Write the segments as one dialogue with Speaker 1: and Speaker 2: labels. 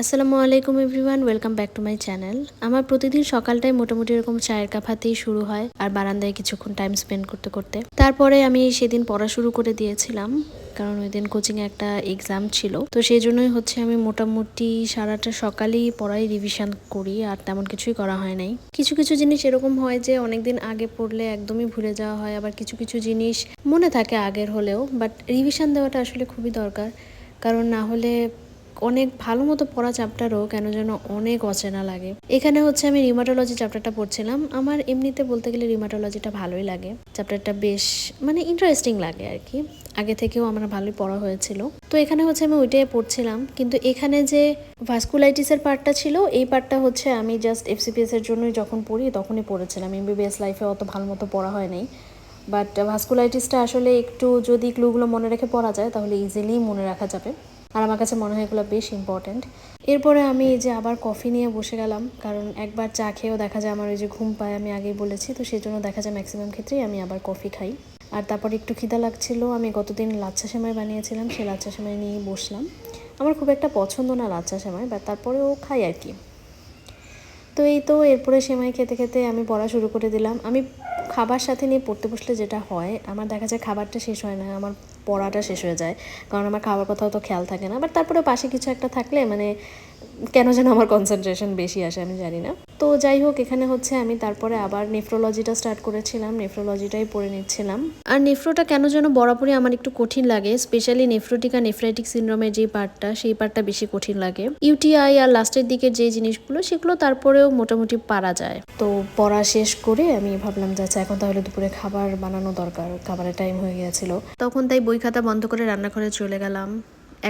Speaker 1: আসসালামু আলাইকুম everyone, welcome back to my channel. আমার প্রতিদিন সকালটাই মোটামুটি এরকম চায়ের কাপ হাতেই শুরু হয়, আর বারান্দায় কিছুক্ষণ টাইম স্পেন্ড করতে করতে। তারপরে আমি সেদিন পড়া শুরু করে দিয়েছিলাম, কারণ ওই দিন কোচিংয়ে একটা এক্সাম ছিল। তো সেই জন্যই হচ্ছে আমি মোটামুটি সারাটা সকালেই পড়াই রিভিশন করি, আর তেমন কিছুই করা হয় নাই। কিছু কিছু জিনিস এরকম হয় যে অনেকদিন আগে পড়লে একদমই ভুলে যাওয়া হয়, আবার কিছু কিছু জিনিস মনে থাকে আগের হলেও বাট রিভিশন দেওয়াটা আসলে খুবই দরকার। কারণ না হলে অনেক ভালো মতো পড়া চ্যাপ্টারও কেন যেন অনেক অচেনা লাগে। এখানে হচ্ছে আমি রিমাটোলজি চ্যাপ্টারটা পড়ছিলাম। আমার এমনিতে বলতে গেলে রিমাটোলজিটা ভালোই লাগে। চ্যাপ্টারটা বেশ মানে ইন্টারেস্টিং লাগে আর কি। আগে থেকেও আমার ভালোই পড়া হয়েছিল। তো এখানে হচ্ছে আমি ওইটাই পড়ছিলাম। কিন্তু এখানে যে ভাস্কুলাইটিসের পার্টটা ছিল, এই পার্টটা হচ্ছে আমি জাস্ট এফসিপিএস এর জন্যই যখন পড়ি তখনই পড়েছিলাম। এমবিবিএস লাইফে অত ভালো মতো পড়া হয় নাই। বাট ভাস্কুলাইটিসটা আসলে একটু যদি ক্লুগুলো মনে রেখে পড়া যায়, তাহলে ইজিলি মনে রাখা যাবে। আর আমার কাছে মনে হয় এগুলো বেশ ইম্পর্ট্যান্ট এরপরে আমি এই যে আবার কফি নিয়ে বসে গেলাম, কারণ একবার চা খেয়েও দেখা যায় আমার ওই যে ঘুম পায়, আমি আগেই বলেছি, তো সেই জন্য দেখা যায় ম্যাক্সিমাম ক্ষেত্রেই আমি আবার কফি খাই। আর তারপর একটু খিদা লাগছিল, আমি গতদিন লাচ্ছা সেমাই বানিয়েছিলাম, সেই লাচ্ছা সেমাই নিয়েই বসলাম। আমার খুব একটা পছন্দ না লাচ্ছা সেমাই বা তারপরেও খাই আর কি। তো এই তো এরপরে সেমাই খেতে খেতে আমি পড়া শুরু করে দিলাম। আমি খাবার সাথে নিয়ে পড়তে বসলে যেটা হয়, আমার দেখা যায় খাবারটা শেষ হয় না, আমার পড়াটা শেষ হয়ে যায়। কারণ আমার খাবার কথাও তো খেয়াল থাকে না। বাট তারপরে পাশে কিছু একটা থাকলে মানে কেন যেন আমার কনসেন্ট্রেশন বেশি আসে আমি জানি না। তো যাই হোক, এখানে হচ্ছে আমি তারপরে আবার নেফ্রোলজিটা স্টার্ট করেছিলাম। নেফ্রোলজিটাই পড়ে নিচ্ছিলাম। আর নেফ্রোটা কেন যেন বরাবরই আমার একটু কঠিন লাগে। স্পেশালি নেফ্রোটিক আর নেফ্রাইটিক সিন্ড্রোমের যে পার্টটা, সেই পার্টটা বেশি কঠিন লাগে। ইউটিআই আর লাস্টের দিকে যে জিনিসগুলো, সেগুলো তারপরেও মোটামুটি পারা যায়। তো পড়া শেষ করে আমি ভাবলাম যে আচ্ছা এখন তাহলে দুপুরে খাবার বানানো দরকার। খাবারের টাইম হয়ে গিয়েছিল। তখন তাই খাতা বন্ধ করে রান্নাঘরে চলে গেলাম।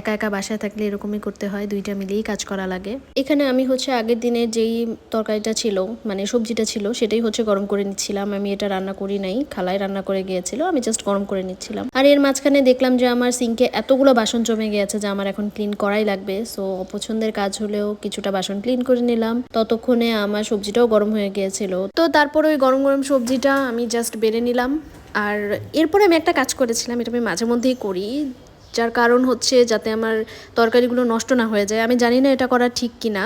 Speaker 1: একা একা বাসায় থাকলে এরকমই করতে হয়, দুইটা মিলেই কাজ করা লাগে। এখানে আমি হচ্ছে আগের দিনের যেই তরকারিটা ছিল মানে সবজিটা ছিল, সেটাই হচ্ছে গরম করে নিচ্ছিলাম। আমি এটা রান্না করি নাই, খালায় রান্না করে গিয়েছিল, আমি জাস্ট গরম করে নিচ্ছিলাম। আর এর মাঝখানে দেখলাম যে আমার সিঙ্কে এতগুলো বাসন জমে গিয়েছে যে আমার এখন ক্লিন করাই লাগবে। সো অপছন্দের কাজ হলেও কিছুটা বাসন ক্লিন করে নিলাম। ততক্ষণে আমার সবজিটাও গরম হয়ে গিয়েছিল। তো তারপর ওই গরম গরম সবজিটা আমি জাস্ট বেড়ে নিলাম। আর এরপরে আমি একটা কাজ করেছিলাম, এটা আমি মাঝে মধ্যেই করি, যার কারণ হচ্ছে যাতে আমার তরকারিগুলো নষ্ট না হয়ে যায়। আমি জানি না এটা করা ঠিক কি না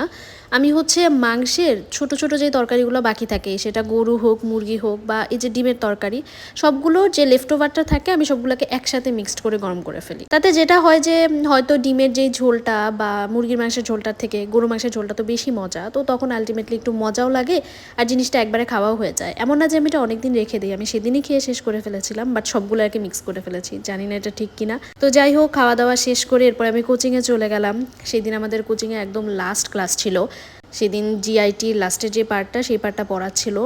Speaker 1: আমি হচ্ছে মাংসের ছোট ছোট যে তরকারিগুলো বাকি থাকে, সেটা গরু হোক, মুরগি হোক বা এই যে ডিমের তরকারি সবগুলো যে লেফট ওভারটা থাকে আমি সবগুলোকে একসাথে মিক্সড করে গরম করে ফেলি। তাতে যেটা হয় যে, হয়তো ডিমের যেই ঝোলটা বা মুরগির মাংসের ঝোলটার থেকে গরু মাংসের ঝোলটা তো বেশি মজা, তো তখন আলটিমেটলি একটু মজাও লাগে আর জিনিসটা একবারে খাওয়াও হয়ে যায়। এমন না যে আমি এটা অনেকদিন রেখে দিই, আমি সেদিনই খেয়ে শেষ করে ফেলেছিলাম বাট সবগুলো আর মিক্স করে ফেলেছি, জানি না এটা ঠিক কিনা। তো যাই হোক, খাওয়া দাওয়া শেষ করে এরপর আমি কোচিংয়ে চলে গেলাম। সেদিন আমাদের কোচিংয়ে একদম লাস্ট ক্লাস ছিল। সেদিন জিআইটির লাস্টের যে পার্টটা সেই পার্টটা পড়াচ্ছিল।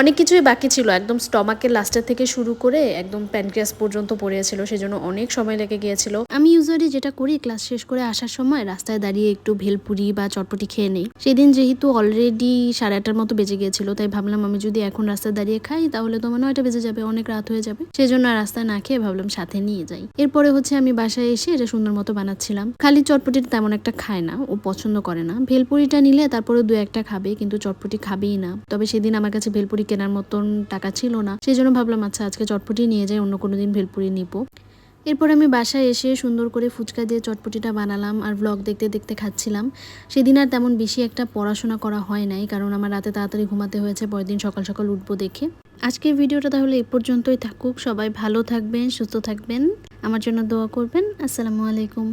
Speaker 1: অনেক কিছুই বাকি ছিল। একদম স্টমাকের লাস্টের থেকে শুরু করে একদম প্যানক্রিয়াস পর্যন্ত পড়েছিল, সেজন্য অনেক সময় লেগে গিয়েছিল। আমি ইউজুয়ালি যেটা করি, ক্লাস শেষ করে আসার সময় রাস্তায় দাঁড়িয়ে একটু ভেলপুরি বা চটপটি খেয়ে নেই। সেদিন যেহেতু অলরেডি সাড়ে আটটার মতো বেজে গিয়েছিল, তাই ভাবলাম আমি যদি এখন রাস্তায় দাঁড়িয়ে খাই, তাহলে তো মনে নয়টা বেজে যাবে, অনেক রাত হয়ে যাবে। সেজন্য রাস্তায় না খেয়ে ভাবলাম সাথে নিয়ে যাই। এরপরে হচ্ছে আমি বাসায় এসে এটা সুন্দর মতো বানাচ্ছিলাম। খালি চটপটিটা তেমন একটা খায় না, ও পছন্দ করে না। ভেলপুরিটা নিলে তারপরে দু একটা খাবে, কিন্তু চটপটি খাবেই না। তবে সেদিন আমার কাছে ভেলপুরি কেনার মতন টাকা ছিল না। সেই জন্য ভাবলাম আচ্ছা আজকে চটপটি নিয়ে যাই, অন্য কোনো দিন ভেলপুরি নিবো। এরপর আমি বাসায় এসে সুন্দর করে ফুচকা দিয়ে চটপটিটা বানালাম আর ব্লগ দেখতে দেখতে খাচ্ছিলাম। সেদিন আর তেমন বেশি একটা পড়াশোনা করা হয় নাই, কারণ আমার রাতে তাড়াতাড়ি ঘুমাতে হয়েছে, পরের দিন সকাল সকাল উঠবো দেখে। আজকের ভিডিওটা তাহলে এ পর্যন্তই থাকুক। সবাই ভালো থাকবেন, সুস্থ থাকবেন। আমার জন্য দোয়া করবেন। আসসালামু আলাইকুম।